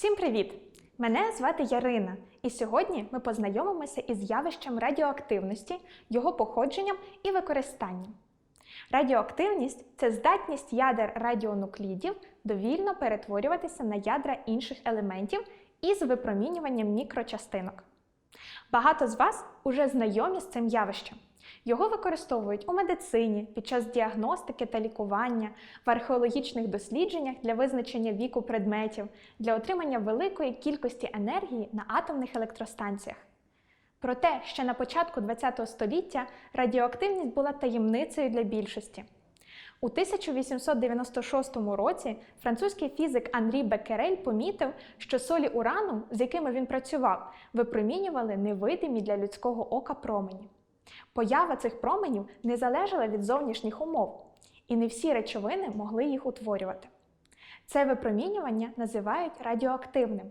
Всім привіт! Мене звати Ярина, і сьогодні ми познайомимося із явищем радіоактивності, його походженням і використанням. Радіоактивність це здатність ядер радіонуклідів довільно перетворюватися на ядра інших елементів із випромінюванням мікрочастинок. Багато з вас уже знайомі з цим явищем. Його використовують у медицині під час діагностики та лікування, в археологічних дослідженнях для визначення віку предметів, для отримання великої кількості енергії на атомних електростанціях. Проте ще на початку ХХ століття радіоактивність була таємницею для більшості. У 1896 році французький фізик Анрі Беккерель помітив, що солі урану, з якими він працював, випромінювали невидимі для людського ока промені. Поява цих променів не залежала від зовнішніх умов, і не всі речовини могли їх утворювати. Це випромінювання називають радіоактивним,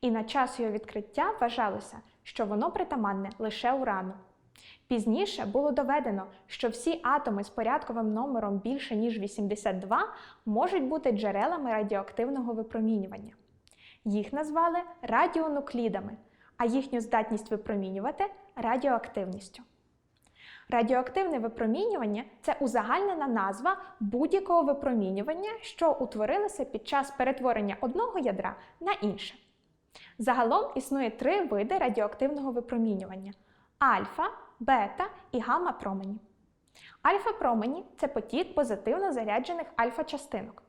і на час його відкриття вважалося, що воно притаманне лише урану. Пізніше було доведено, що всі атоми з порядковим номером більше ніж 82 можуть бути джерелами радіоактивного випромінювання. Їх назвали радіонуклідами, а їхню здатність випромінювати радіоактивністю. Радіоактивне випромінювання це узагальнена назва будь-якого випромінювання, що утворилося під час перетворення одного ядра на інше. Загалом існує три види радіоактивного випромінювання: альфа, бета і гамма промені. Альфа-промені це потік позитивно заряджених альфа-частинок.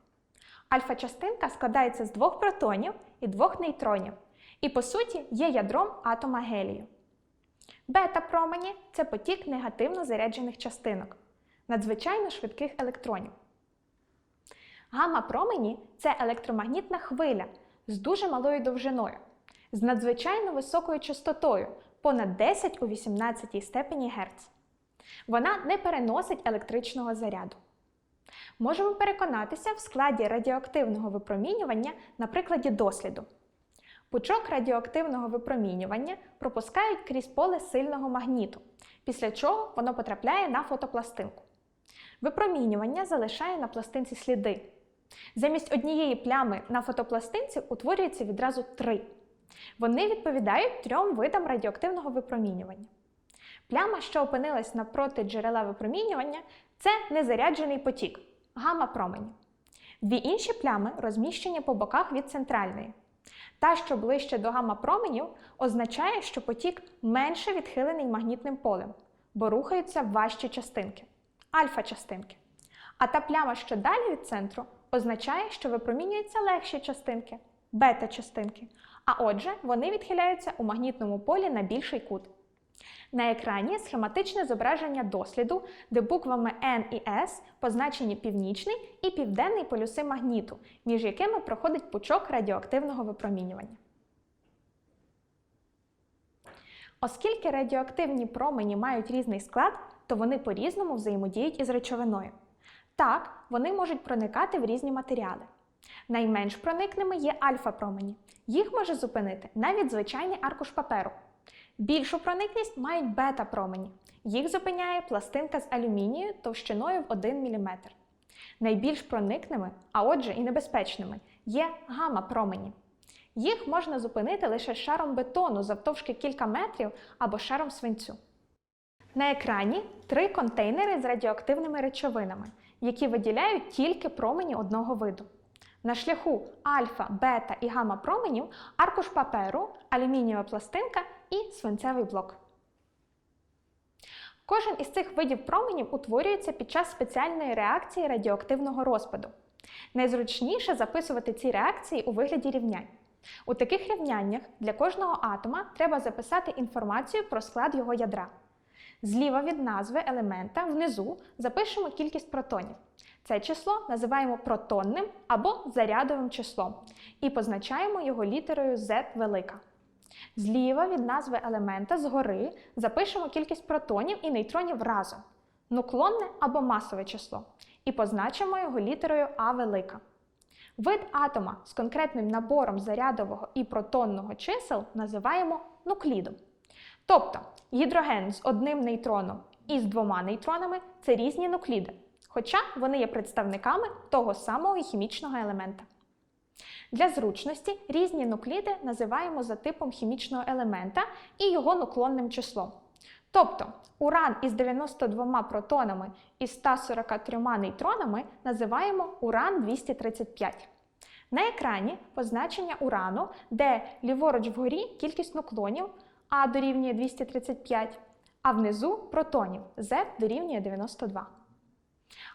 Альфа-частинка складається з двох протонів і двох нейтронів, і по суті є ядром атома гелію. Бета-промені це потік негативно заряджених частинок, надзвичайно швидких електронів. Гамма-промені це електромагнітна хвиля з дуже малою довжиною, з надзвичайно високою частотою понад 10 у 18 степені Гц. Вона не переносить електричного заряду. Можемо переконатися в складі радіоактивного випромінювання на прикладі досліду. Пучок радіоактивного випромінювання пропускають крізь поле сильного магніту, після чого воно потрапляє на фотопластинку. Випромінювання залишає на пластинці сліди. Замість однієї плями на фотопластинці утворюється відразу три. Вони відповідають трьом видам радіоактивного випромінювання. Пляма, що опинилась напроти джерела випромінювання, це незаряджений потік гамма-промені. Дві інші плями розміщені по боках від центральної. Та, що ближче до гамма-променів, означає, що потік менше відхилений магнітним полем, бо рухаються важчі частинки альфа-частинки. А та пляма, що далі від центру, означає, що випромінюються легші частинки бета-частинки. А отже, вони відхиляються у магнітному полі на більший кут. На екрані схематичне зображення досліду, де буквами N і S позначені північний і південний полюси магніту, між якими проходить пучок радіоактивного випромінювання. Оскільки радіоактивні промені мають різний склад, то вони по-різному взаємодіють із речовиною. Так, вони можуть проникати в різні матеріали. Найменш проникними є альфа-промені. Їх може зупинити навіть звичайний аркуш паперу. Більшу проникність мають бета-промені. Їх зупиняє пластинка з алюмінію товщиною в 1 мм. Найбільш проникними, а отже і небезпечними, є гамма-промені. Їх можна зупинити лише шаром бетону завтовшки кілька метрів або шаром свинцю. На екрані три контейнери з радіоактивними речовинами, які виділяють тільки промені одного виду. На шляху альфа, бета і гамма променів аркуш паперу, алюмінієва пластинка і свинцевий блок. Кожен із цих видів променів утворюється під час спеціальної реакції радіоактивного розпаду. Найзручніше записувати ці реакції у вигляді рівнянь. У таких рівняннях для кожного атома треба записати інформацію про склад його ядра. Зліва від назви елемента внизу запишемо кількість протонів. Це число називаємо протонним або зарядовим числом і позначаємо його літерою Z велика. Зліва від назви елемента згори запишемо кількість протонів і нейтронів разом, нуклонне або масове число, і позначимо його літерою А велика. Вид атома з конкретним набором зарядового і протонного чисел називаємо нуклідом. Тобто гідроген з одним нейтроном і з двома нейтронами це різні нукліди, хоча вони є представниками того самого хімічного елемента. Для зручності різні нукліди називаємо за типом хімічного елемента і його нуклонним числом. Тобто уран із 92 протонами і 143 нейтронами називаємо уран-235. На екрані позначення урану, де ліворуч вгорі кількість нуклонів А дорівнює 235, а внизу протонів Z дорівнює 92.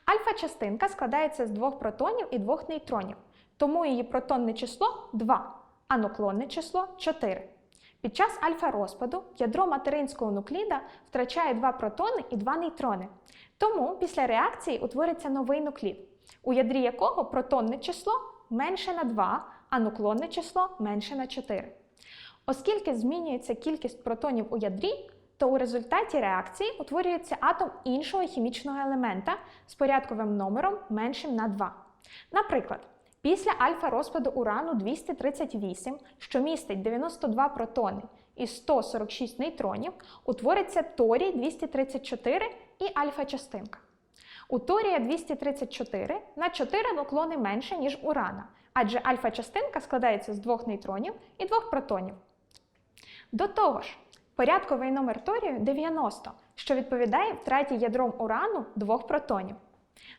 Альфа-частинка складається з двох протонів і двох нейтронів, тому її протонне число 2, а нуклонне число 4. Під час альфа-розпаду ядро материнського нукліда втрачає два протони і два нейтрони. Тому після реакції утвориться новий нуклід, у ядрі якого протонне число менше на 2, а нуклонне число менше на 4. Оскільки змінюється кількість протонів у ядрі, то у результаті реакції утворюється атом іншого хімічного елемента з порядковим номером меншим на 2. Наприклад, після альфа-розпаду урану 238, що містить 92 протони і 146 нейтронів, утвориться торій 234 і альфа-частинка. У торія 234 на 4 нуклони менше, ніж урана, адже альфа-частинка складається з двох нейтронів і двох протонів. До того ж, порядковий номер торію 90, що відповідає втраті ядром урану двох протонів.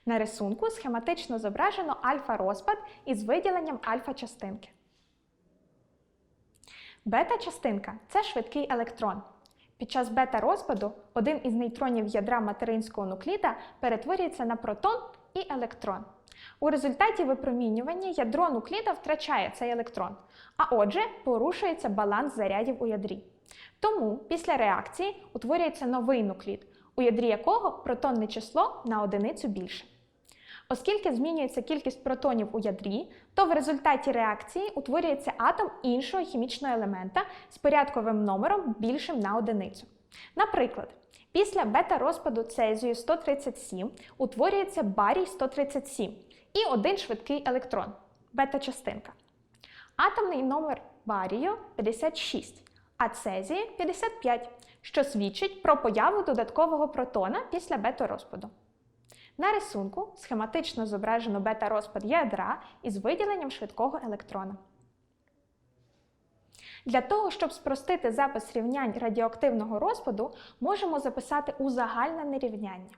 На рисунку схематично зображено альфа-розпад із виділенням альфа-частинки. Бета-частинка це швидкий електрон. Під час бета-розпаду один із нейтронів ядра материнського нукліда перетворюється на протон і електрон. У результаті випромінювання ядро нукліда втрачає цей електрон, а отже, порушується баланс зарядів у ядрі. Тому після реакції утворюється новий нуклід, у ядрі якого протонне число на одиницю більше. Оскільки змінюється кількість протонів у ядрі, то в результаті реакції утворюється атом іншого хімічного елемента з порядковим номером більшим на одиницю. Наприклад, після бета-розпаду цезію 137 утворюється барій 137 і один швидкий електрон бета-частинка. Атомний номер барію 56, а цезії 55, що свідчить про появу додаткового протона після бета-розпаду. На рисунку схематично зображено бета-розпад ядра із виділенням швидкого електрона. Для того, щоб спростити запис рівнянь радіоактивного розпаду, можемо записати узагальнене рівняння.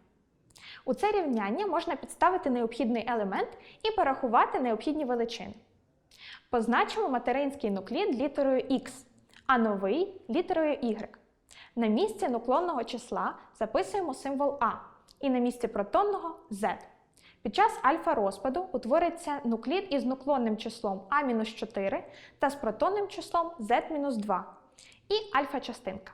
У це рівняння можна підставити необхідний елемент і порахувати необхідні величини. Позначимо материнський нуклід літерою Х, а новий літерою Y. На місці нуклонного числа записуємо символ А і на місці протонного Z. Під час альфа-розпаду утвориться нуклід із нуклонним числом А-4 та з протонним числом Z-2 і альфа-частинка.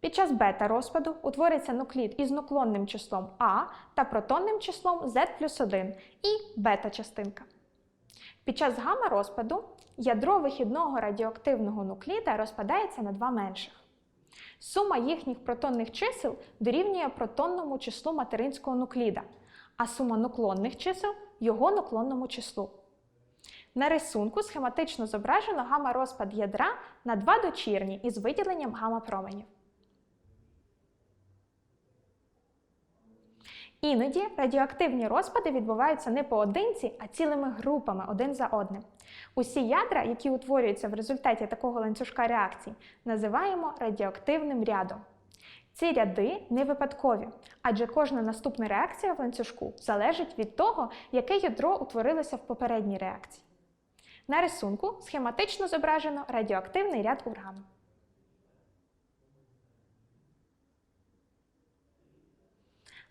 Під час бета-розпаду утвориться нуклід із нуклонним числом А та протонним числом Z плюс 1 і бета-частинка. Під час гамма-розпаду ядро вихідного радіоактивного нукліда розпадається на два менших. Сума їхніх протонних чисел дорівнює протонному числу материнського нукліда, а сума нуклонних чисел його нуклонному числу. На рисунку схематично зображено гамма-розпад ядра на два дочірні із виділенням гамма-променів. Іноді радіоактивні розпади відбуваються не поодинці, а цілими групами один за одним. Усі ядра, які утворюються в результаті такого ланцюжка реакцій, називаємо радіоактивним рядом. Ці ряди не випадкові, адже кожна наступна реакція в ланцюжку залежить від того, яке ядро утворилося в попередній реакції. На рисунку схематично зображено радіоактивний ряд урану.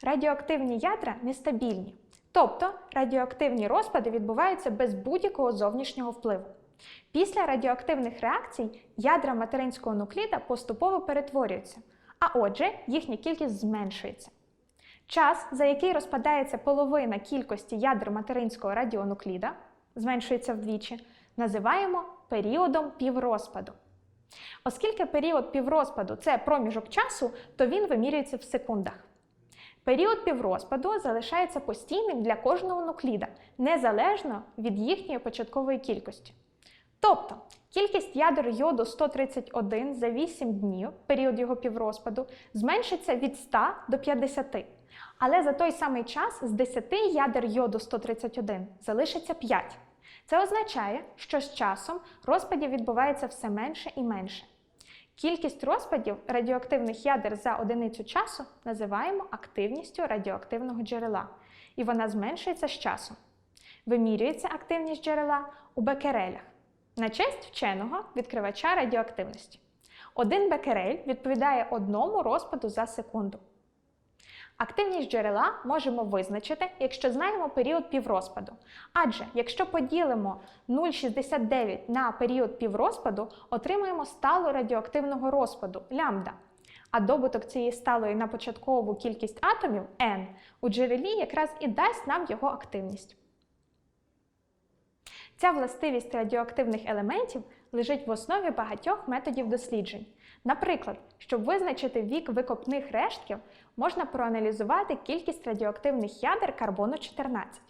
Радіоактивні ядра нестабільні, тобто радіоактивні розпади відбуваються без будь-якого зовнішнього впливу. Після радіоактивних реакцій ядра материнського нукліда поступово перетворюються, а отже, їхня кількість зменшується. Час, за який розпадається половина кількості ядер материнського радіонукліда, зменшується вдвічі, називаємо періодом піврозпаду. Оскільки період піврозпаду це проміжок часу, то він вимірюється в секундах. Період піврозпаду залишається постійним для кожного нукліда, незалежно від їхньої початкової кількості. Тобто кількість ядер йоду 131 за 8 днів, період його піврозпаду, зменшиться від 100 до 50. Але за той самий час з 10 ядер йоду 131 залишиться 5. Це означає, що з часом розпадів відбувається все менше і менше. Кількість розпадів радіоактивних ядер за одиницю часу називаємо активністю радіоактивного джерела, і вона зменшується з часом. Вимірюється активність джерела у бекерелях на честь вченого відкривача радіоактивності. Один бекерель відповідає одному розпаду за секунду. Активність джерела можемо визначити, якщо знаємо період піврозпаду. Адже якщо поділимо 0,69 на період піврозпаду, отримаємо сталу радіоактивного розпаду лямбда. А добуток цієї сталої на початкову кількість атомів n у джерелі якраз і дасть нам його активність. Ця властивість радіоактивних елементів лежить в основі багатьох методів досліджень. Наприклад, щоб визначити вік викопних рештків, можна проаналізувати кількість радіоактивних ядер карбону 14.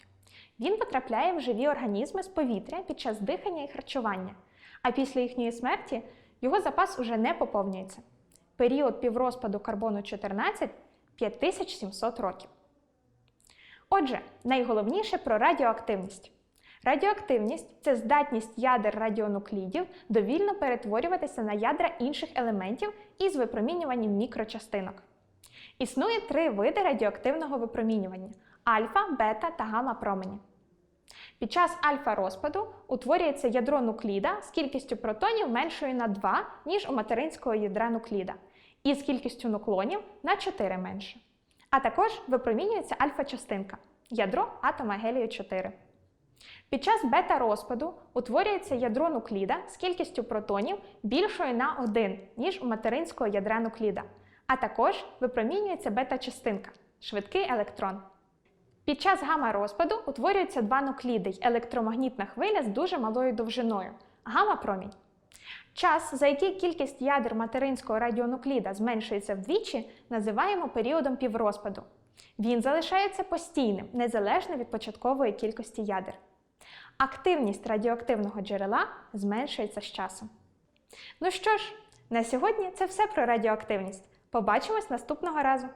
Він потрапляє в живі організми з повітря під час дихання і харчування, а після їхньої смерті його запас уже не поповнюється. Період піврозпаду карбону 14 5700 років. Отже, найголовніше про радіоактивність. Радіоактивність це здатність ядер радіонуклідів довільно перетворюватися на ядра інших елементів із випромінюванням мікрочастинок. Існує три види радіоактивного випромінювання альфа, бета та гамма промені. Під час альфа-розпаду утворюється ядро нукліда з кількістю протонів меншою на 2, ніж у материнського ядра нукліда, і з кількістю нуклонів на 4 менше. А також випромінюється альфа-частинка ядро атома гелію 4. Під час бета-розпаду утворюється ядро нукліда з кількістю протонів більшою на 1, ніж у материнського ядра нукліда, а також випромінюється бета-частинка швидкий електрон. Під час гамма-розпаду утворюються два нукліди й електромагнітна хвиля з дуже малою довжиною гамма-промінь. Час, за який кількість ядер материнського радіонукліда зменшується вдвічі, називаємо періодом піврозпаду. Він залишається постійним, незалежно від початкової кількості ядер. Активність радіоактивного джерела зменшується з часом. Ну що ж, на сьогодні це все про радіоактивність. Побачимось наступного разу!